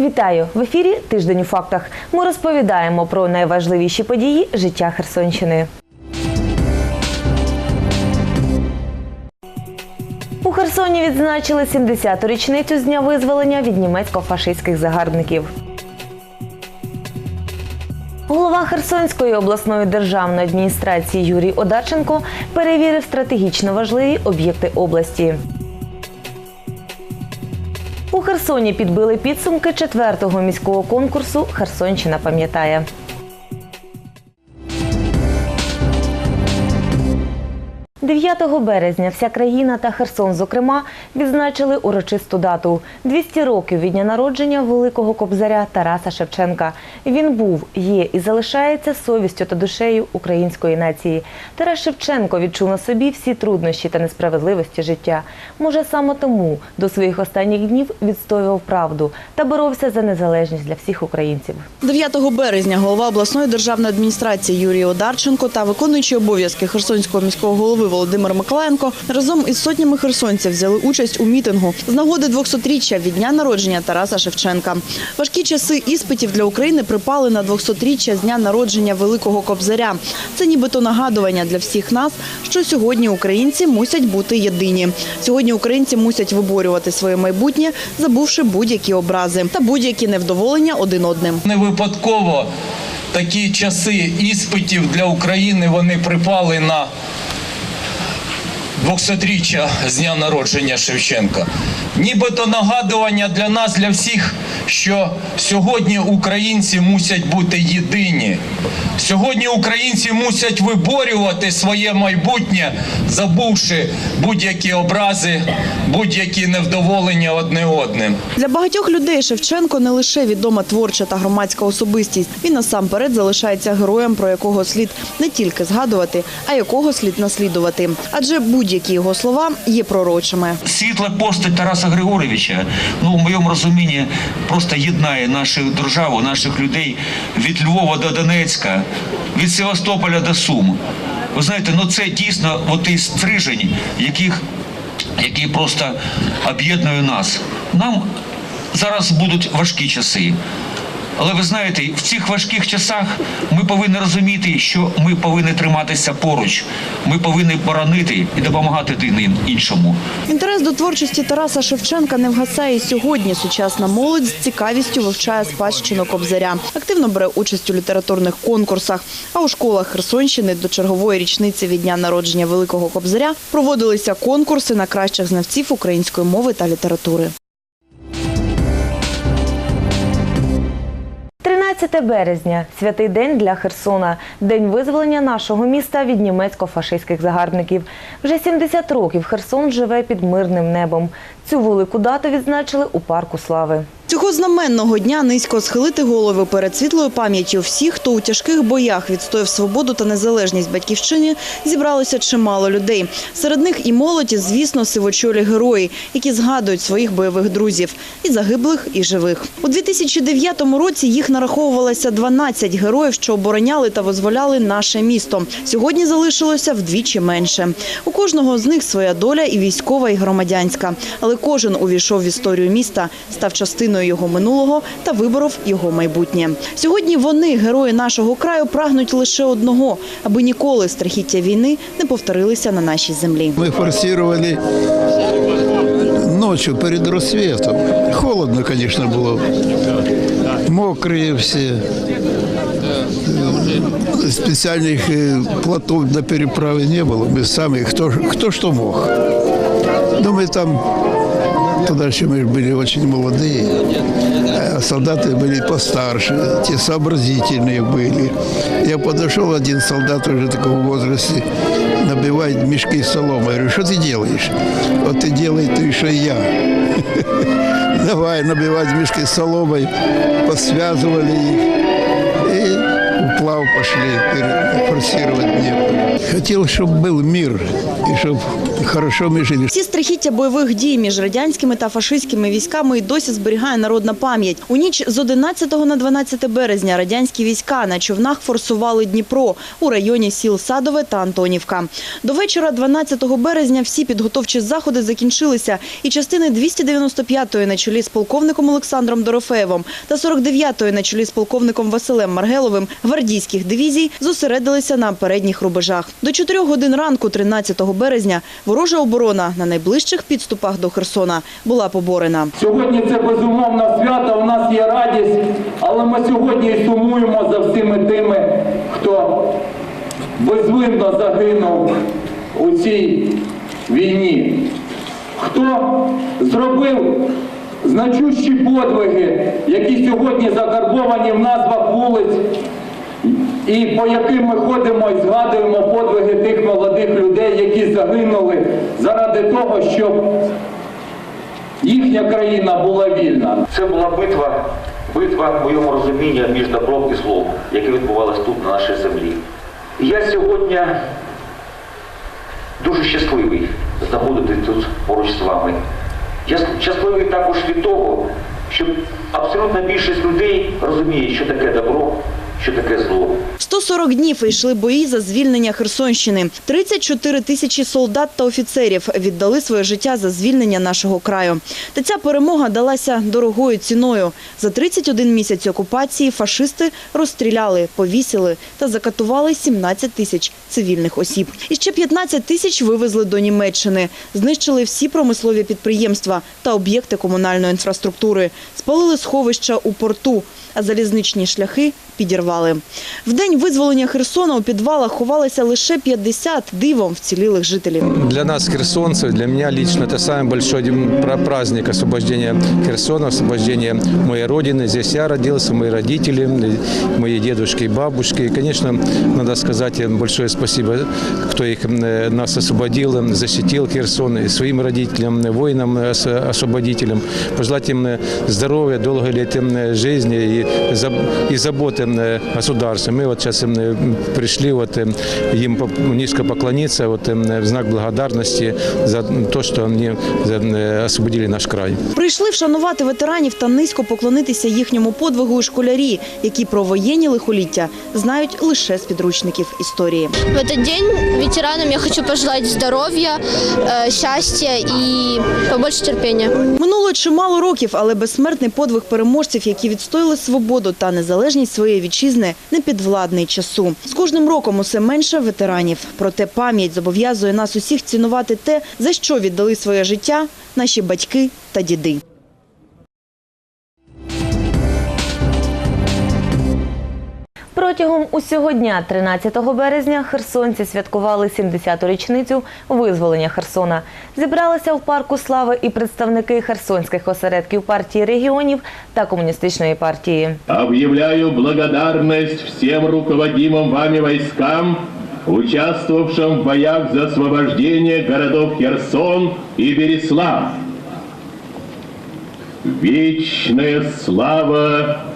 Вітаю в ефірі Тиждень у фактах. Ми розповідаємо про найважливіші події життя Херсонщини. У Херсоні відзначили 70-ту річницю з дня визволення від німецько-фашистських загарбників. Голова Херсонської обласної державної адміністрації Юрій Одарченко перевірив стратегічно важливі об'єкти області. У Херсоні підбили підсумки четвертого міського конкурсу Херсонщина пам'ятає. – 9 березня вся країна та Херсон, зокрема, відзначили урочисту дату – 200 років від дня народження великого кобзаря Тараса Шевченка. Він був, є і залишається совістю та душею української нації. Тарас Шевченко відчув на собі всі труднощі та несправедливості життя. Може, саме тому до своїх останніх днів відстоював правду та боровся за незалежність для всіх українців. 9 березня голова обласної державної адміністрації Юрій Одарченко та виконуючий обов'язки Херсонського міського голови Володимир Миколаєнко разом із сотнями херсонців взяли участь у мітингу з нагоди 200-річчя від дня народження Тараса Шевченка. Важкі часи іспитів для України припали на 200-річчя з дня народження Великого Кобзаря. Це нібито нагадування для всіх нас, що сьогодні українці мусять бути єдині. Сьогодні українці мусять виборювати своє майбутнє, забувши будь-які образи та будь-які невдоволення один одним. Не випадково такі часи іспитів для України вони припали на 200-річчя з дня народження Шевченка. Нібито нагадування для нас, для всіх, що сьогодні українці мусять бути єдині. Сьогодні українці мусять виборювати своє майбутнє, забувши будь-які образи, будь-які невдоволення одне одним. Для багатьох людей Шевченко не лише відома творча та громадська особистість. Він насамперед залишається героєм, про якого слід не тільки згадувати, а якого слід наслідувати. Адже будь-які його слова є пророчими. Світла постать Тараса Григоровича, ну в моєму розумінні, просто єднає нашу державу, наших людей від Львова до Донецька, від Севастополя до Сум. Ви знаєте, ну це дійсно от стрижень, яких, який просто об'єднує нас. Нам зараз будуть важкі часи. Але ви знаєте, в цих важких часах ми повинні розуміти, що ми повинні триматися поруч. Ми повинні боронити і допомагати один іншому. Інтерес до творчості Тараса Шевченка не вгасає і сьогодні. Сучасна молодь з цікавістю вивчає спадщину Кобзаря. Активно бере участь у літературних конкурсах. А у школах Херсонщини до чергової річниці від дня народження Великого Кобзаря проводилися конкурси на кращих знавців української мови та літератури. 13 березня святий день для Херсона, день визволення нашого міста від німецько-фашистських загарбників. Вже 70 років Херсон живе під мирним небом. Цю велику дату відзначили у парку слави. Цього знаменного дня низько схилити голови перед світлою пам'яттю всіх, хто у тяжких боях відстояв свободу та незалежність батьківщини, зібралося чимало людей. Серед них і молоді, звісно, сивочолі герої, які згадують своїх бойових друзів і загиблих, і живих. У 2009 році їх нараховувалося 12 героїв, що обороняли та визволяли наше місто. Сьогодні залишилося вдвічі менше. У кожного з них своя доля і військова, і громадянська. Але кожен увійшов в історію міста, став частиною його минулого та виборов його майбутнє. Сьогодні вони, герої нашого краю, прагнуть лише одного, аби ніколи страхіття війни не повторилися на нашій землі. Мы форсировали ночью перед рассветом. Холодно, конечно, было. Мокрые все. Э, Специальных э, плотов для переправы не было. Мы сами, кто, кто что мог. Но мы там, тогда еще мы были очень молодые, а солдаты были постарше, те сообразительные были. Я подошел, один солдат уже такого возраста, набивает мешки соломы. Я говорю, что ты делаешь? Вот ты делай ты, что и я. Давай набивать мешки соломой, посвязывали их и уплав пошли пере- форсировать Днепр. Хотел, чтобы был мир, и чтобы хорошо мы жили. Ці страхіття бойових дій між радянськими та фашистськими військами і досі зберігає народна пам'ять. У ніч з 11 на 12 березня радянські війська на човнах форсували Дніпро у районі сіл Садове та Антонівка. До вечора 12 березня всі підготовчі заходи закінчилися, і частини 295-ї на чолі з полковником Олександром Дорофеєвим та 49-ї на чолі з полковником Василем Маргеловим гвардійських дивізій зосередилися на передніх рубежах. До 4 годин ранку 13 березня ворожа оборона на найближчих підступах до Херсона була поборена. Сьогодні це безумовно свято, у нас є радість, але ми сьогодні сумуємо за всіми тими, хто безвинно загинув у цій війні. Хто зробив значущі подвиги, які сьогодні закарбовані в назвах вулиць, і по яким ми ходимо і згадуємо подвиги тих молодих людей, які загинули заради того, щоб їхня країна була вільна. Це була битва, битва в моєму розумінні між добром і злом, яка відбувалась тут, на нашій землі. І я сьогодні дуже щасливий знаходитись тут поруч з вами. Я щасливий також від того, що абсолютна більшість людей розуміє, що таке добро, що таке зло. 140 днів йшли бої за звільнення Херсонщини. 34 тисячі солдат та офіцерів віддали своє життя за звільнення нашого краю. Та ця перемога далася дорогою ціною. За 31 місяць окупації фашисти розстріляли, повісили та закатували 17 тисяч цивільних осіб. І ще 15 тисяч вивезли до Німеччини. Знищили всі промислові підприємства та об'єкти комунальної інфраструктури. Спалили сховища у порту, а залізничні шляхи підірвали. В день визволення Херсона у підвалах ховалися лише 50 дивом вцілілих жителів. Для нас, херсонцев, для меня лично, это самый большой дем- пра- праздник освобождения Херсона, освобождения моей родины. Здесь я родился, мои родители, э, мои дедушки и бабушки. И, конечно, надо сказать им большое спасибо, кто их, э, нас освободил, э, защитил Херсон, и своим родителям, э, воинам, э, ос- освободителям. Пожелать им э, здоровья, долгой лет э, жизни и, заб- и заботы э, государства. Мы вот сейчас э, пришли вот э, им поп- низко поклониться вот, э, в знак благодарности за то, что они э, освободили наш край. Прийшли вшанувати ветеранів та низько поклонитися їхньому подвигу і школярі, які про воєнні лихоліття знають лише з підручників історії. В этот день ветеранам я хочу пожелать здоровья, э, счастья и побольше терпения. Минуло чимало років, але безсмертний подвиг переможців, які відстояли свободу та незалежність своєї вітчизни, не підвладний часу. З кожним роком усе менше ветеранів. Проте пам'ять зобов'язує нас усіх цінувати те, за що віддали своє життя наші батьки та діди. Протягом усього дня, 13 березня, херсонці святкували 70-ту річницю визволення Херсона. Зібралися в парку слави і представники херсонських осередків партії регіонів та комуністичної партії. Объявляю благодарность всем руководимым вами войскам, участвовавшим в боях за освобождение городов Херсон и Береслав. Вечная слава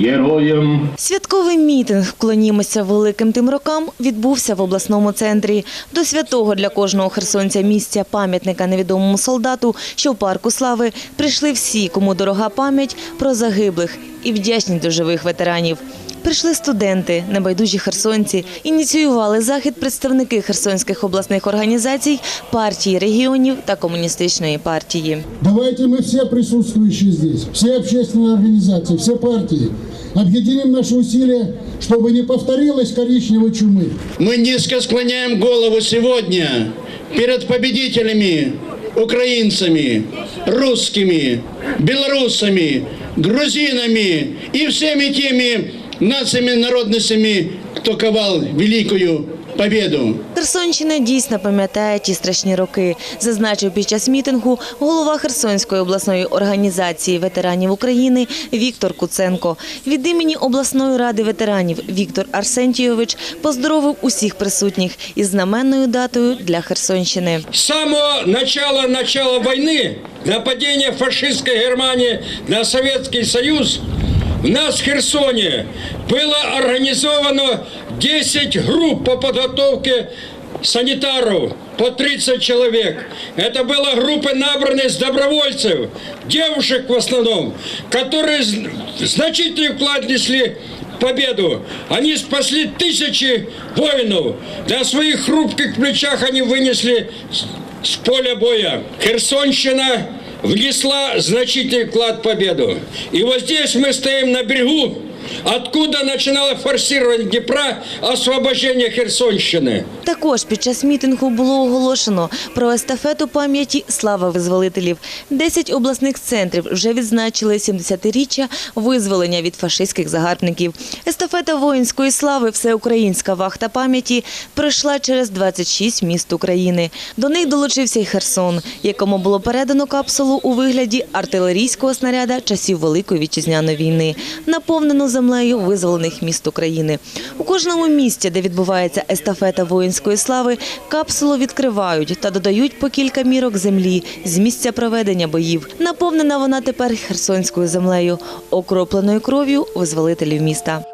героям Святковий мітинг «Вклонімося великим тим рокам» відбувся в обласному центрі. До святого для кожного херсонця місця пам'ятника невідомому солдату, що в парку слави, прийшли всі, кому дорога пам'ять про загиблих і вдячні до живих ветеранів. Прийшли студенти, небайдужі херсонці, ініціювали захід представники херсонських обласних організацій, партії регіонів та комуністичної партії. Давайте мы все присутствующие здесь, все общественные организации, все партии, объединим наши усилия, чтобы не повторилась коричневой чумы. Мы низко склоняем голову сегодня перед победителями, украинцами, русскими, белорусами, грузинами и всеми теми нациями, народностями, кто ковал великую победу. Херсонщина дійсно пам'ятає ті страшні роки, зазначив під час мітингу голова Херсонської обласної організації ветеранів України Віктор Куценко. Від імені обласної ради ветеранів Віктор Арсентійович поздоровив усіх присутніх із знаменною датою для Херсонщини. С самого начала начала войны, нападения фашистской Германии на Советский Союз, в нас в Херсоне было организовано 10 групп по подготовке санитаров по 30 человек. Это были группы, набранные с добровольцев, девушек в основном, которые зн- значительный вклад несли в победу. Они спасли тысячи воинов. На своих хрупких плечах они вынесли с поля боя. Херсонщина внесла значительный вклад в победу. И вот здесь мы стоим на берегу, откуда начинало форсирование Днепра освобождение Херсонщины. Також під час мітингу було оголошено про естафету пам'яті «Слава визволителів». Десять обласних центрів вже відзначили 70-річчя визволення від фашистських загарбників. Естафета воїнської слави «Всеукраїнська вахта пам'яті» пройшла через 26 міст України. До них долучився й Херсон, якому було передано капсулу у вигляді артилерійського снаряда часів Великої вітчизняної війни, наповнену землею визволених міст України. У кожному місті, де відбувається естафета воїнської слави, капсулу відкривають та додають по кілька мірок землі з місця проведення боїв. Наповнена вона тепер херсонською землею, окропленою кров'ю визволителів міста.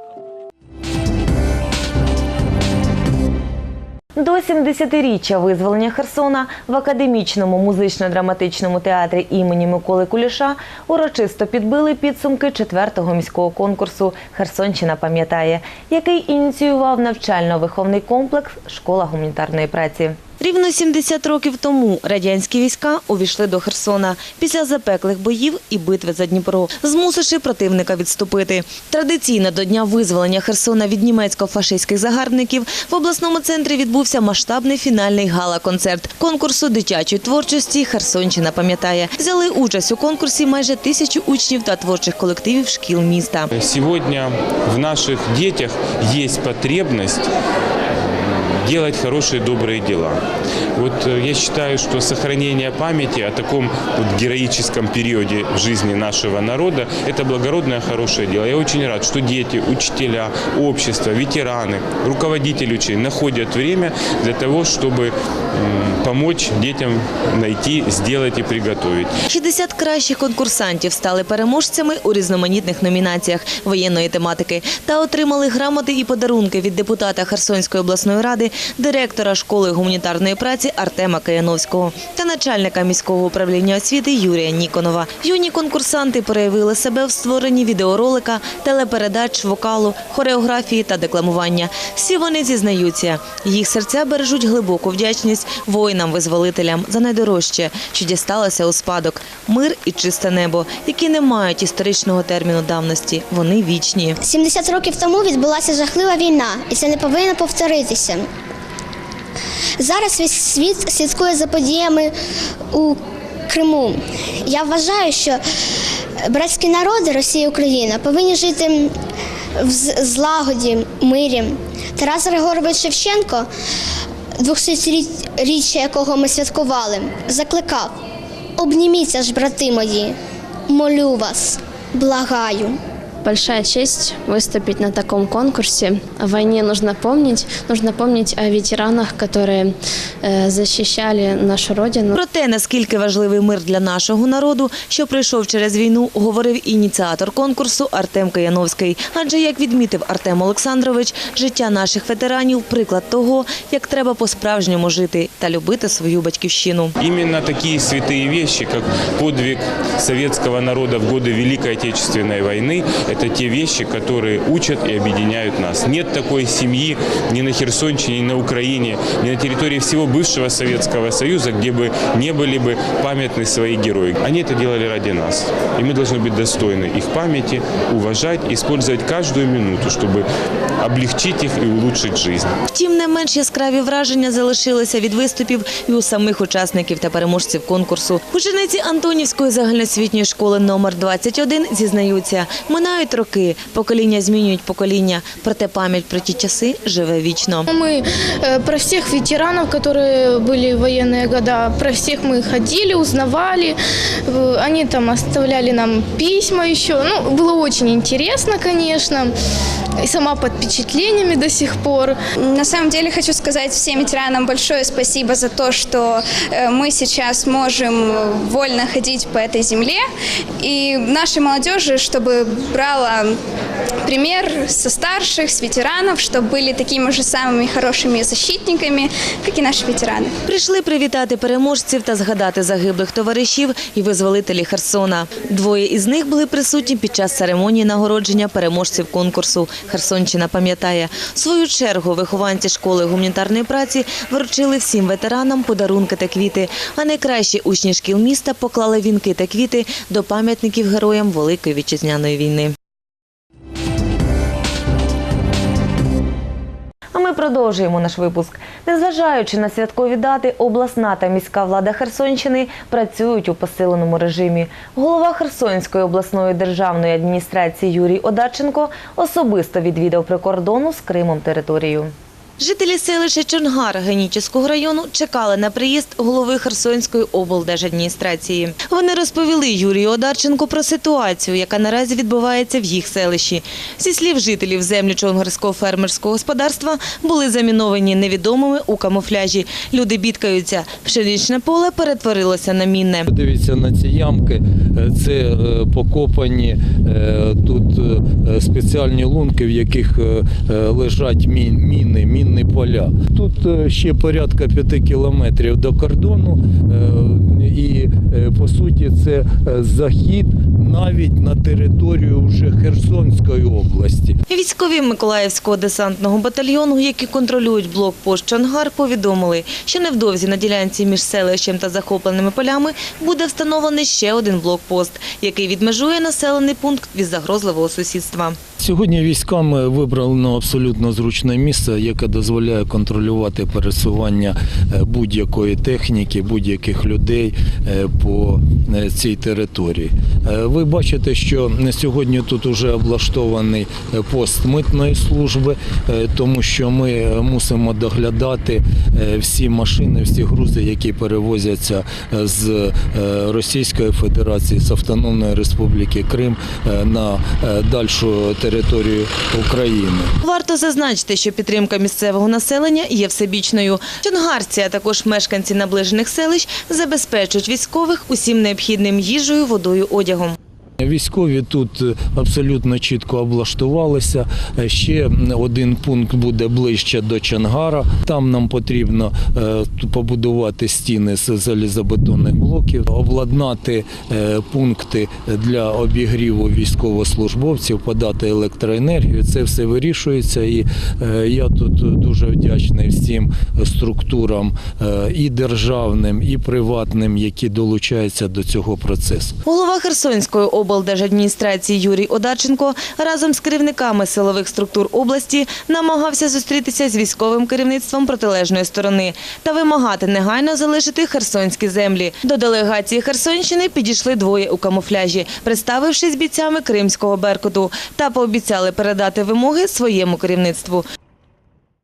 До 70-річчя визволення Херсона в академічному музично-драматичному театрі імені Миколи Куліша урочисто підбили підсумки 4-го міського конкурсу Херсонщина пам'ятає, який ініціював навчально-виховний комплекс Школа гуманітарної праці. Рівно 70 років тому радянські війська увійшли до Херсона після запеклих боїв і битви за Дніпро, змусивши противника відступити. Традиційно до дня визволення Херсона від німецько-фашистських загарбників в обласному центрі відбувся масштабний фінальний гала-концерт конкурсу дитячої творчості Херсонщина пам'ятає. Взяли участь у конкурсі майже тисячу учнів та творчих колективів шкіл міста. Сегодня в наших детях есть потребность делать хорошие, добрые дела. Вот э, я считаю, что сохранение памяти о таком вот героическом периоде в жизни нашего народа – это благородное, хорошее дело. Я очень рад, что дети, учителя, общество, ветераны, руководители учений находят время для того, чтобы м, помочь детям найти, сделать и приготовить. 60 кращих конкурсантів стали переможцями у різноманітних номінаціях воєнної тематики та отримали грамоти і подарунки від депутата Херсонської обласної ради, директора школи гуманітарної праці Артема Каяновського та начальника міського управління освіти Юрія Ніконова. Юні конкурсанти проявили себе в створенні відеоролика, телепередач, вокалу, хореографії та декламування. Всі вони зізнаються, їх серця бережуть глибоку вдячність воїнам-визволителям за найдорожче, що дісталося у спадок мир і чисте небо, які не мають історичного терміну давності. Вони вічні. 70 років тому відбулася жахлива війна, і це не повинно повторитися. Зараз весь світ слідкує за подіями у Криму. Я вважаю, що братські народи Росія і Україна повинні жити в злагоді, мирі. Тарас Григорович Шевченко, 200-річчя якого ми святкували, закликав: обніміться ж, брати мої, молю вас, благаю Большая честь выступить на таком конкурсе. О войне нужно помнить. Нужно помнить о ветеранах, которые э, защищали нашу родину. Про те, наскільки важливий мир для нашого народу, що пройшов через війну, говорив ініціатор конкурсу Артем Каяновський. Адже, як відмітив Артем Олександрович, життя наших ветеранів приклад того, як треба по-справжньому жити та любити свою батьківщину. Именно такие святые вещи, как подвиг советского народа в годы Великой Отечественной войны, это те вещи, которые учат и объединяют нас. Нет такой семьи ни на Херсонщине, ни на Украине, ни на территории всего бывшего Советского Союза, где бы не были бы памятны свои герои. Они это делали ради нас. И мы должны быть достойны их памяти, уважать, использовать каждую минуту, чтобы облегчить их и улучшить жизнь. Втім, не менш яскраві враження залишилися від виступів і у самих учасників та переможців конкурсу. Учениці Антонівської загальноосвітньої школи номер 21 зізнаються, минають роки, покоління змінюють покоління, проте пам'ять про ті часи живе вічно. Мы э, про всех ветеранов, которые были в военные года, про всех мы ходили, узнавали. Э, Они там оставляли нам письма еще. Ну, было очень интересно, конечно. И сама под впечатлениями до сих пор. На самом деле хочу сказать всем ветеранам большое спасибо за то, что э, мы сейчас можем вольно ходить по этой земле. И нашей молодежи, чтобы брать брала пример со старших, с ветеранов, чтобы были такими же самыми хорошими защитниками, как и наши ветераны. Прийшли привітати переможців та згадати загиблих товаришів і визволителі Херсона. Двоє із них були присутні під час церемонії нагородження переможців конкурсу. Херсонщина пам'ятає. В свою чергу вихованці школи гуманітарної праці вручили всім ветеранам подарунки та квіти. А найкращі учні шкіл міста поклали вінки та квіти до пам'ятників героям Великої вітчизняної війни. Продовжуємо наш випуск. Незважаючи на святкові дати, обласна та міська влада Херсонщини працюють у посиленому режимі. Голова Херсонської обласної державної адміністрації Юрій Одарченко особисто відвідав прикордону з Кримом територію. Жителі селища Чонгар Генічеського району чекали на приїзд голови Херсонської облдержадміністрації. Вони розповіли Юрію Одарченку про ситуацію, яка наразі відбувається в їх селищі. Зі слів жителів землі Чонгарського фермерського господарства були заміновані невідомими у камуфляжі. Люди бідкаються. Пшеничне поле перетворилося на мінне. Дивіться на ці ямки, е, це е, покопані е, тут спеціальні лунки, в яких лежать мін- міни, мінні поля. Тут е, ще порядка п'яти кілометрів до кордону, е, і е, по суті це захід навіть на територію вже Херсонської області. Військові Миколаївського десантного батальйону, які контролюють блокпост Чонгар, повідомили, що невдовзі на ділянці між селищем та захопленими полями буде встановлений ще один блокпост, який відмежує населений пункт від загрозливого сусідства. Сьогодні військами вибрано абсолютно зручне місце, яке дозволяє контролювати пересування е, будь-якої техніки, будь-яких людей е, по е, цій території. Ви бачите, що на сьогодні тут вже облаштований пост митної служби, тому що ми мусимо доглядати всі машини, всі грузи, які перевозяться з Російської Федерації, з Автономної Республіки Крим на дальшу територію України. Варто зазначити, що підтримка місцевого населення є всебічною. Чонгарці, а також мешканці наближених селищ забезпечують військових усім необхідним їжею, водою, одягом. Військові тут е, абсолютно чітко облаштувалися. Е, Ще один пункт буде ближче до Чангара. Там нам потрібно е, побудувати стіни з залізобетонних блоків, обладнати пункти для обігріву військовослужбовців, подати електроенергію. Це все вирішується. І я тут дуже вдячний всім структурам і державним, і приватним, які долучаються до цього процесу. Голова Херсонської облдержадміністрації Юрій Одарченко разом з керівниками силових структур області намагався зустрітися з військовим керівництвом протилежної сторони та вимагати негайно залишити херсонські землі. До делегації Херсонщини підійшли двоє у камуфляжі, представившись бійцями Кримського Беркуту, та пообіцяли передати вимоги своєму керівництву.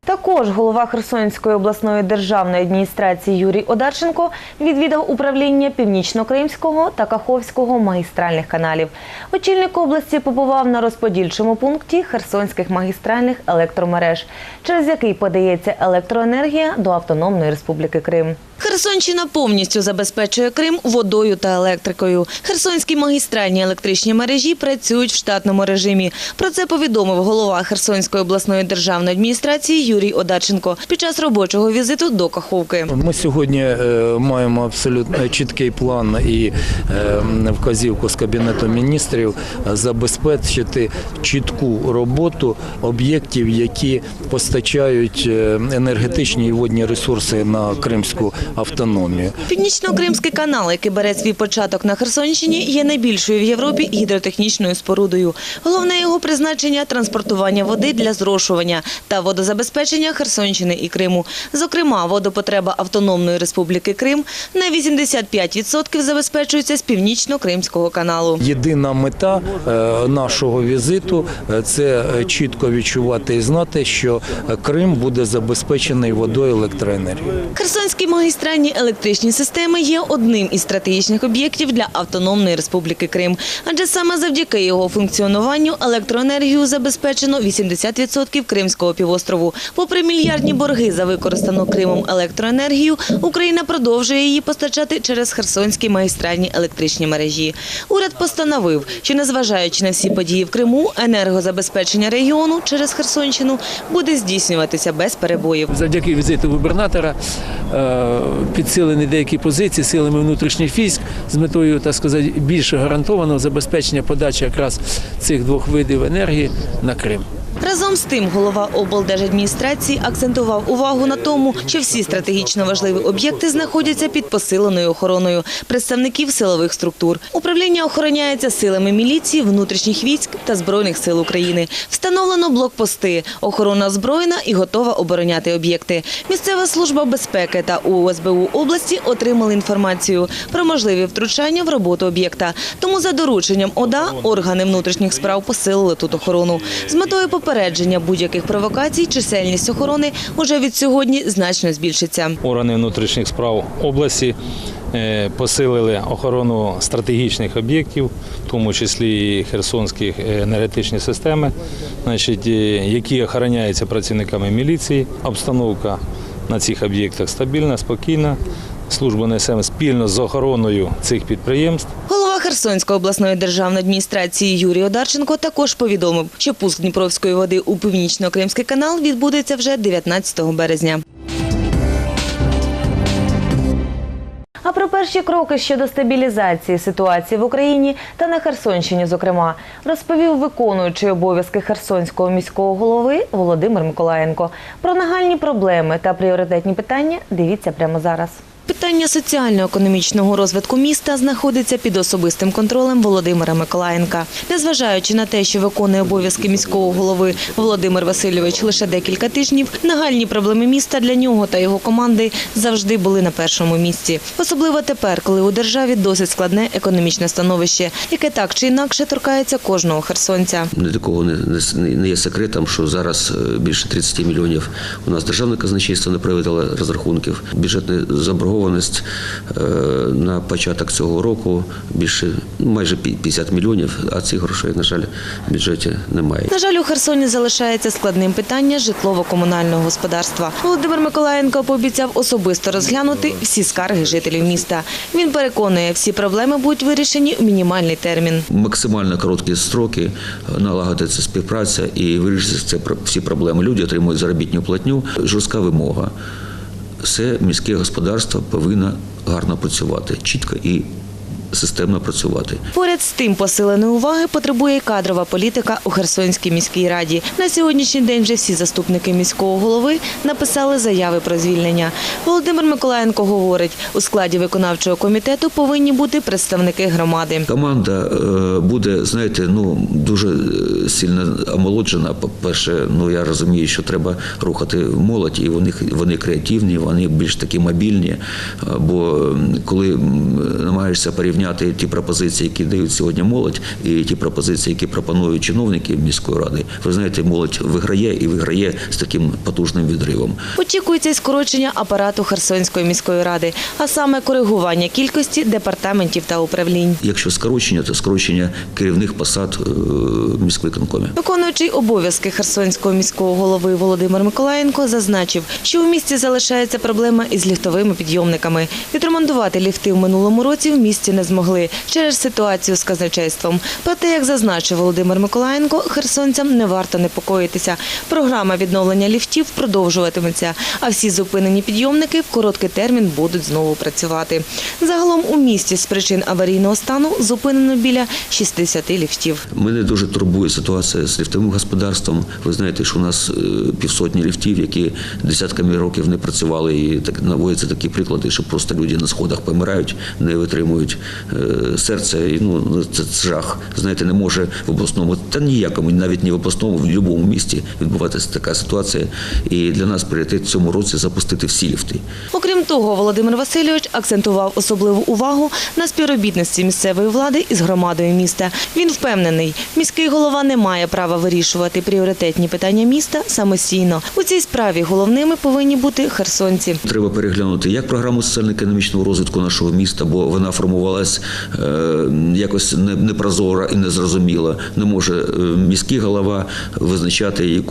Також голова Херсонської обласної державної адміністрації Юрій Одарченко відвідав управління Північно-Кримського та Каховського магістральних каналів. Очільник області побував на розподільчому пункті Херсонських магістральних електромереж, через який подається електроенергія до Автономної Республіки Крим. Херсонщина повністю забезпечує Крим водою та електрикою. Херсонські магістральні електричні мережі працюють в штатному режимі. Про це повідомив голова Херсонської обласної державної адміністрації Юрій Одарченко під час робочого візиту до Каховки. Ми сьогодні е, маємо абсолютно чіткий план і е, вказівку з Кабінету міністрів е, забезпечити чітку роботу об'єктів, які постачають енергетичні і водні ресурси на Кримську автономію. Північно-Кримський канал, який бере свій початок на Херсонщині, є найбільшою в Європі гідротехнічною спорудою. Головне його призначення транспортування води для зрошування та водозабезпечення Херсонщини і Криму. Зокрема, водопотреба Автономної Республіки Крим на 85% забезпечується з північно-кримського каналу. Єдина мета е, нашого візиту е, це е, чітко відчувати і знати, що Крим буде забезпечений водою електроенергією. Херсонські магістральні електричні системи є одним із стратегічних об'єктів для Автономної Республіки Крим. Адже саме завдяки його функціонуванню електроенергію забезпечено 80% Кримського півострову. Попри мільярдні борги за використану Кримом електроенергію, Україна продовжує її постачати через херсонські магістральні електричні мережі. Уряд постановив, що незважаючи на всі події в Криму, енергозабезпечення регіону через Херсонщину буде здійснюватися без перебоїв. Завдяки візиту губернатора е, підсилені деякі позиції силами внутрішніх військ з метою, так сказати, більше гарантованого забезпечення подачі якраз цих двох видів енергії на Крим. Разом з тим, голова облдержадміністрації акцентував увагу на тому, що всі стратегічно важливі об'єкти знаходяться під посиленою охороною представників силових структур. Управління охороняється силами міліції, внутрішніх військ та збройних сил України. Встановлено блокпости. Охорона озброєна і готова обороняти об'єкти. Місцева служба безпеки та УСБУ області отримали інформацію про можливі втручання в роботу об'єкта. Тому за дорученням ОДА органи внутрішніх справ посилили тут охорону. З метою попередження будь-яких провокацій чисельність охорони уже від сьогодні значно збільшиться. Органи внутрішніх справ області е, посилили охорону стратегічних об'єктів, в тому числі і херсонських е, енергетичні системи, значить, е, які охороняються працівниками міліції. Обстановка на цих об'єктах стабільна, спокійна. Служба несе спільно з охороною цих підприємств. Херсонської обласної державної адміністрації Юрій Одарченко також повідомив, що пуск Дніпровської води у північно-кримський канал відбудеться вже 19 березня. А про перші кроки щодо стабілізації ситуації в Україні та на Херсонщині, зокрема, розповів виконуючий обов'язки Херсонського міського голови Володимир Миколаєнко. Про нагальні проблеми та пріоритетні питання дивіться прямо зараз. Питання соціально-економічного розвитку міста знаходиться під особистим контролем Володимира Миколаєнка. Незважаючи на те, що виконує обов'язки міського голови Володимир Васильович лише декілька тижнів, нагальні проблеми міста для нього та його команди завжди були на першому місці. Особливо тепер, коли у державі досить складне економічне становище, яке так чи інакше торкається кожного херсонця. Не, не, не є секретом, що зараз е, більше 30 мільйонів у нас державне казначейство не проведало розрахунків. Бюджетна заборгованість е, на початок цього року більше майже пі- 50 мільйонів, а цих грошей, на жаль, в бюджеті немає. На жаль, у Херсоні залишається складним питання житлово-комунального господарства. Володимир Миколаєнко пообіцяв особисто розглянути всі скарги жителів міста. Він переконує, всі проблеми будуть вирішені в мінімальний термін. Максимально короткі строки е, налагодиться співпраця і вирішиться всі проблеми. Люди отримують заробітну платню. Жорстка вимога. Все міське господарство повинно гарно працювати, чітко і системно працювати. Поряд з тим посиленої уваги потребує кадрова політика у Херсонській міській раді. На сьогоднішній день вже всі заступники міського голови написали заяви про звільнення. Володимир Миколаєнко говорить, у складі виконавчого комітету повинні бути представники громади. Команда е, буде, знаєте, ну дуже е, сильно омолоджена. По-перше, ну я розумію, що треба рухати молодь, і вони вони креативні, вони більш такі мобільні. Е, Бо коли намагаєшся порівняти ті пропозиції, які дають сьогодні молодь, і ті пропозиції, які пропонують чиновники міської ради, ви знаєте, молодь виграє і виграє з таким потужним відривом. Очікується й скорочення апарату Херсонської міської ради, а саме коригування кількості департаментів та управлінь. Якщо скорочення, то скорочення керівних посад е, міськвиконкомі. Виконуючий обов'язки Херсонського міського голови Володимир Миколаєнко зазначив, що у місті залишається проблема із ліфтовими підйомниками. Відремонтувати ліфти в минулому році в місті не змогли через ситуацію з казначейством. Проте, як зазначив Володимир Миколаєнко, херсонцям не варто непокоїтися. Програма відновлення ліфтів продовжуватиметься, а всі зупинені підйомники в короткий термін будуть знову працювати. Загалом у місті з причин аварійного стану зупинено біля 60 ліфтів. Мене дуже турбує ситуація з ліфтовим господарством. Ви знаєте, що у нас е, півсотні ліфтів, які десятками років не працювали, і так наводяться такі приклади, що просто люди на сходах помирають, не витримують серце. Ну це, це жах. Знаєте, не може в обласному та ніякому, навіть не в обласному, в будь-якому місті відбуватися така ситуація. І для нас пріоритет в цьому році запустити всі ліфти. Окрім того, Володимир Васильович акцентував особливу увагу на співробітності місцевої влади із громадою міста. Він впевнений, міський голова не має права вирішувати пріоритетні питання міста самостійно. У цій справі головними повинні бути херсонці. Треба переглянути як програму соціально-економічного розвитку нашого міста, бо вона формувалась е, якось не- непрозоро і незрозуміло. Не може е, міський голова визначати,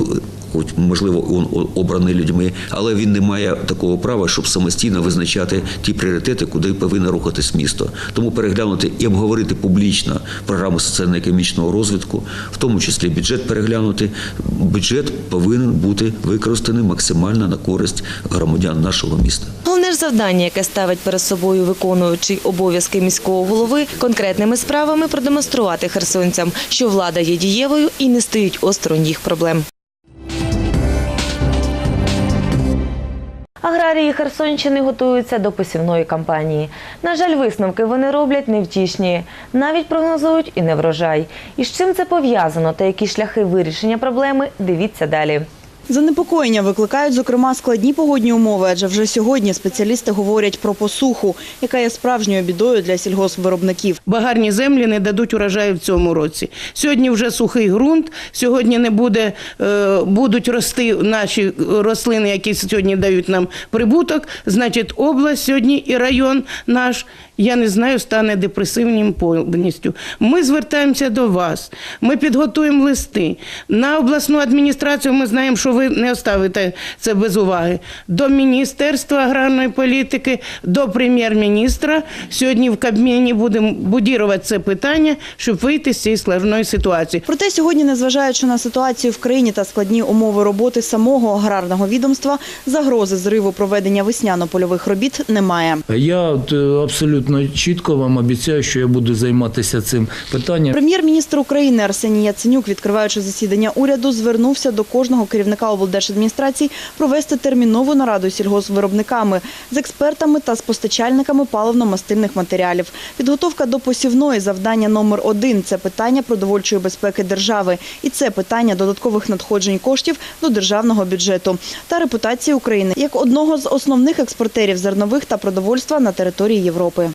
хоч, можливо, він обраний людьми, але він не має такого права, щоб самостійно визначати ті пріоритети, куди повинно рухатись місто. Тому переглянути і обговорити публічно програму соціально-економічного розвитку, в тому числі бюджет переглянути. Бюджет повинен бути використаний максимально на користь громадян нашого міста. Головне ж завдання, яке ставить перед собою виконуючий обов'язки міського голови, конкретними справами продемонструвати херсонцям, що влада є дієвою і не стоїть осторонь їх проблем. Аграрії Херсонщини готуються до посівної кампанії. На жаль, висновки вони роблять невтішні. Навіть прогнозують і неврожай. І з чим це пов'язано та які шляхи вирішення проблеми, дивіться далі. Занепокоєння викликають, зокрема, складні погодні умови, адже вже сьогодні спеціалісти говорять про посуху, яка є справжньою бідою для сільгоспвиробників. Багарні землі не дадуть урожаю в цьому році. Сьогодні вже сухий ґрунт, сьогодні не буде, е, будуть рости наші рослини, які сьогодні дають нам прибуток. Значить, область сьогодні і район наш, я не знаю, стане депресивним повністю. Ми звертаємося до вас. Ми підготуємо листи. На обласну адміністрацію ми знаємо, що ви не оставите це без уваги. До Міністерства аграрної політики, до прем'єр-міністра. Сьогодні в Кабміні будемо будірувати це питання, щоб вийти з цієї складної ситуації. Проте сьогодні, незважаючи на ситуацію в країні та складні умови роботи самого аграрного відомства, загрози зриву проведення весняно-польових робіт немає. Я е, абсолютно чітко вам обіцяю, що я буду займатися цим питанням. Прем'єр-міністр України Арсеній Яценюк, відкриваючи засідання уряду, звернувся до кожного керівника облдержадміністрацій провести термінову нараду сільгоспвиробниками, з експертами та з постачальниками паливно-мастильних матеріалів. Підготовка до посівної завдання номер один це питання продовольчої безпеки держави, і це питання додаткових надходжень коштів до державного бюджету та репутації України як одного з основних експортерів зернових та продовольства на території Європи.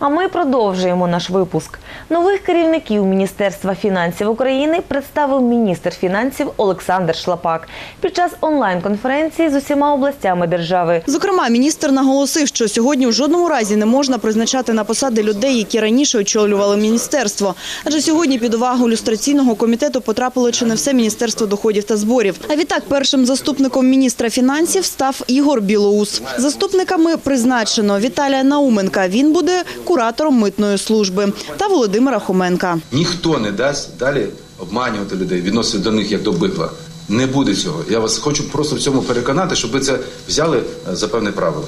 А ми продовжуємо наш випуск. Нових керівників Міністерства фінансів України представив міністр фінансів Олександр Шлапак під час онлайн-конференції з усіма областями держави. Зокрема, міністр наголосив, що сьогодні в жодному разі не можна призначати на посади людей, які раніше очолювали міністерство. Адже сьогодні під увагу люстраційного комітету потрапило чи не все міністерство доходів та зборів. А відтак, першим заступником міністра фінансів став Ігор Білоус. Заступниками призначено Віталія Науменка. Він буде куратором митної служби та Володимира Хоменка. Ніхто не дасть далі обманювати людей, відносити до них як до битва. Не буде цього. Я вас хочу просто в цьому переконати, щоб ви це взяли е, за певне правило.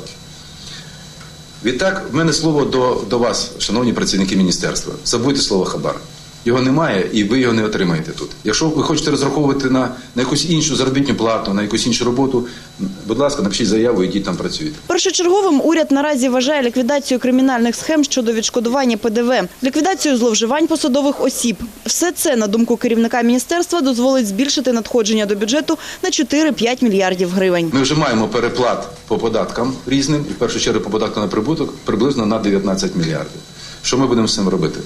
Відтак, в мене слово до, до вас, шановні працівники міністерства. Забудьте слово хабар. Його немає, і ви його не отримаєте тут. Якщо ви хочете розраховувати на, на якусь іншу заробітну плату, на якусь іншу роботу, будь ласка, напишіть заяву, ідіть там працюйте. Першочерговим уряд наразі вважає ліквідацію кримінальних схем щодо відшкодування ПДВ, ліквідацію зловживань посадових осіб. Все це, на думку керівника міністерства, дозволить збільшити надходження до бюджету на 4-5 мільярдів гривень. Ми вже маємо переплат по податкам різним, і в першу чергу по податку на прибуток приблизно на 19 мільярдів. Що ми будемо з цим робити?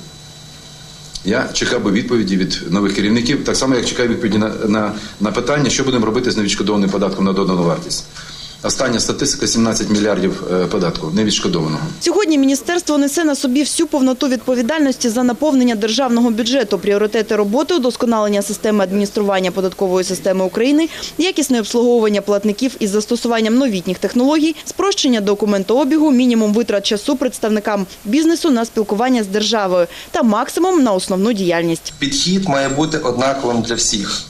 Я чекав би відповіді від нових керівників, так само як чекаю відповіді на, на, на питання, що будемо робити з невідшкодованим податком на додану вартість. Остання статистика 17 мільярдів е, податку невідшкодованого. Сьогодні міністерство несе на собі всю повноту відповідальності за наповнення державного бюджету, пріоритети роботи, удосконалення системи адміністрування податкової системи України, якісне обслуговування платників із застосуванням новітніх технологій, спрощення документообігу, мінімум витрат часу представникам бізнесу на спілкування з державою та максимум на основну діяльність. Підхід має бути однаковим для всіх.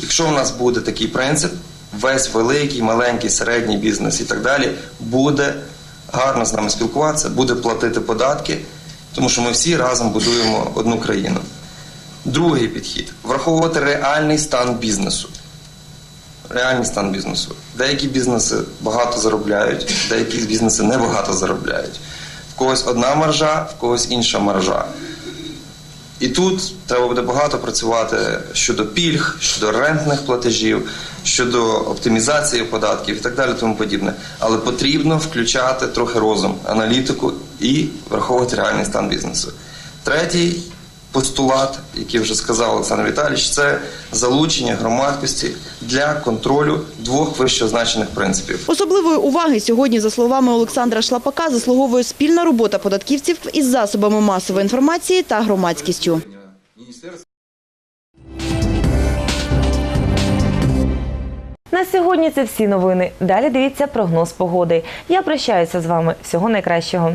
Якщо в нас буде такий принцип, весь великий, маленький, середній бізнес і так далі буде гарно з нами спілкуватися, буде платити податки, тому що ми всі разом будуємо одну країну. Другий підхід враховувати реальний стан бізнесу. Реальний стан бізнесу. Деякі бізнеси багато заробляють, деякі бізнеси небагато заробляють. В когось одна маржа, в когось інша маржа. І тут треба буде багато працювати щодо пільг, щодо рентних платежів, щодо оптимізації податків і так далі, тому подібне. Але потрібно включати трохи розум, аналітику і враховувати реальний стан бізнесу. Третій постулат, який вже сказав Олександр Віталійович, це залучення громадськості для контролю двох вищеозначених принципів. Особливої уваги сьогодні, за словами Олександра Шлапака, заслуговує спільна робота податківців із засобами масової інформації та громадськістю. На сьогодні це всі новини. Далі дивіться прогноз погоди. Я прощаюся з вами. Всього найкращого.